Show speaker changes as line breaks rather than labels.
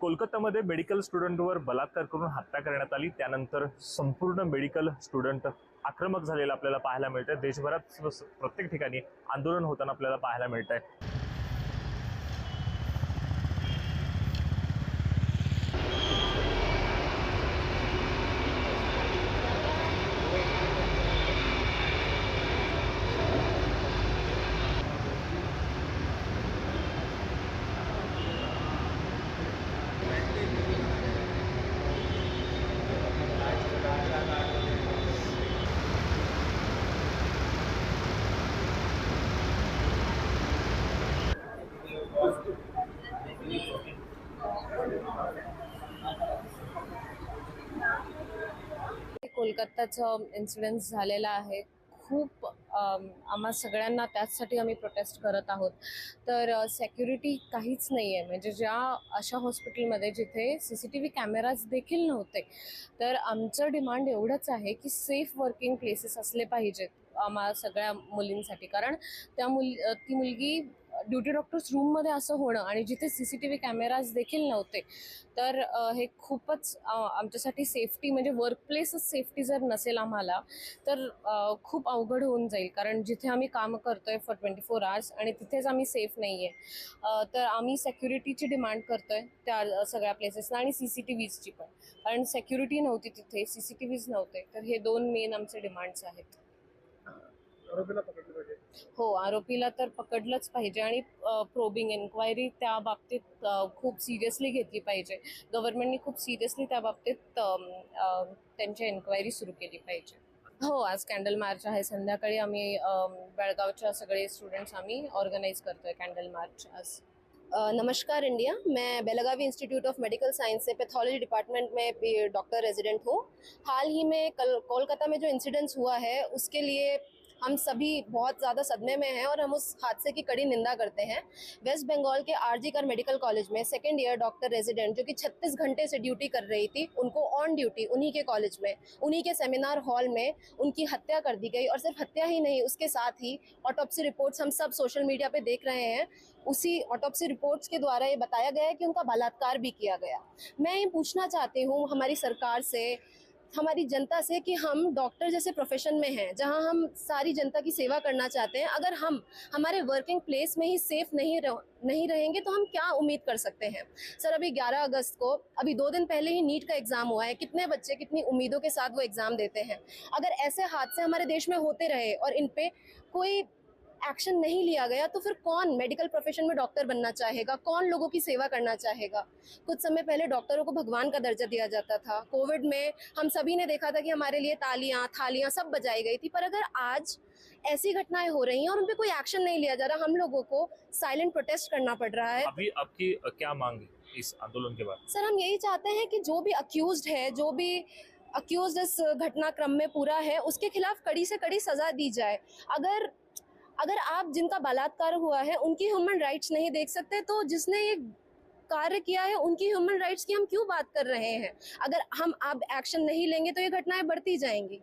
कोलकातामध्ये medical स्टुडंटवर बलात्कार करून हत्या करण्यात आली. त्यानंतर संपूर्ण मेडिकल स्टुडंट आक्रमक झालेला आपल्याला पाहायला मिळत आहे देशभरात प्रत्येक ठिकाणी आंदोलन होताना आपल्याला पाहायला मिळत आहे
कोलकाताचं इन्सिडन्स झालेला आहे. खूप आम्हा सगळ्यांना त्याचसाठी आम्ही प्रोटेस्ट करत आहोत. तर सेक्युरिटी काहीच नाही आहे म्हणजे ज्या अशा हॉस्पिटलमध्ये जिथे C C T V cameras देखील नव्हते तर आमचं डिमांड एवढंच आहे की सेफ वर्किंग प्लेसेस असले पाहिजेत आम्हा सगळ्या मुलींसाठी. कारण त्या मुल ती मुलगी ड्युटी डॉक्टर्स रूममध्ये असं होणं आणि जिथे C C T V cameras देखील नव्हते तर हे खूपच आमच्यासाठी सेफ्टी म्हणजे वर्कप्लेसच सेफ्टी जर नसेल आम्हाला तर खूप अवघड होऊन जाईल. कारण जिथे आम्ही काम आहे फॉर ट्वेंटी फोर आवर्स आणि तिथेच आम्ही सेफ नाही आहे तर आम्ही सेक्युरिटीची डिमांड करतो आहे त्या सगळ्या प्लेसेसला आणि सी सी टी व्हीजची पण. कारण सेक्युरिटी नव्हती तिथे सी सी टी व्हीज नव्हते. तर हे दोन मेन आमचे डिमांड्स आहेत.
आरोपीला पकडलं
हो आरोपीला तर पकडलंच पाहिजे आणि प्रोबिंग एन्क्वायरी त्या बाबतीत खूप सिरियसली घेतली पाहिजे. गव्हर्नमेंटनी खूप सिरियसली त्या बाबतीत त्यांची एन्क्वायरी सुरू केली पाहिजे. हो आज कॅन्डल मार्च आहे. संध्याकाळी आम्ही बेळगावच्या सगळे स्टुडंट्स आम्ही ऑर्गनाईज करतोय कॅन्डल मार्च आज.
नमस्कार इंडिया. मैं Belagavi institute of medical science say pathology department में डॉक्टर रेजिडेंट हूँ. हाल ही में कल कोलकाता में जो इंसिडेंट्स हुआ है उसके लिए हम सभी बहुत ज़्यादा सदमे में हैं और हम उस हादसे की कड़ी निंदा करते हैं। वेस्ट बंगाल के आरजी कर मेडिकल कॉलेज में सेकेंड ईयर डॉक्टर रेजिडेंट जो कि 36 घंटे से ड्यूटी कर रही थी, उनको ऑन ड्यूटी उन्हीं के कॉलेज में, उन्हीं के सेमिनार हॉल में उनकी हत्या कर दी गई। और सिर्फ़ हत्या ही नहीं, उसके साथ ही ऑटोपसी रिपोर्ट्स हम सब सोशल मीडिया पर देख रहे हैं। उसी ऑटोपसी रिपोर्ट्स के द्वारा ये बताया गया है कि उनका बलात्कार भी किया गया। मैं ये पूछना चाहती हूँ, हमारी सरकार से हमारी जनता से कि हम डॉक्टर जैसे प्रोफेशन में हैं जहाँ हम सारी जनता की सेवा करना चाहते हैं अगर हम हमारे वर्किंग प्लेस में ही सेफ़ नहीं रह, नहीं रहेंगे तो हम क्या उम्मीद कर सकते हैं? सर अभी 11 अगस्त को अभी दो दिन पहले ही नीट का एग्ज़ाम हुआ है कितने बच्चे कितनी उम्मीदों के साथ वो एग्ज़ाम देते हैं? अगर ऐसे हादसे हमारे देश में होते रहे और इन पर कोई एक्शन नहीं लिया गया तो फिर कौन मेडिकल प्रोफेशन में डॉक्टर बनना चाहेगा? कौन लोगों की सेवा करना चाहेगा? कुछ समय पहले डॉक्टरों को भगवान का दर्जा दिया जाता था। कोविड में हम सभी ने देखा था कि हमारे लिए तालियाँ थालियाँ सब बजाई गई थी पर अगर आज ऐसी घटनाएँ हो रही हैं और उन पर कोई एक्शन नहीं लिया जा रहा हम लोगों को साइलेंट प्रोटेस्ट करना पड़ रहा है।
अभी आपकी क्या मांग है इस आंदोलन के बाद?
सर हम यही चाहते हैं कि जो भी अक्यूज है जो भी अक्यूज इस घटनाक्रम में पूरा है उसके खिलाफ कड़ी से कड़ी सजा दी जाए। अगर अगर आप जिनका बलात्कार हुआ है, उनकी ह्यूमन राइट्स नहीं देख सकते तो जिसने ये कार्य किया है, उनकी ह्यूमन राइट्स की हम क्यों बात कर रहे हैं? अगर हम अब एक्शन नहीं लेंगे तो ये घटनाएँ बढ़ती जाएँगी।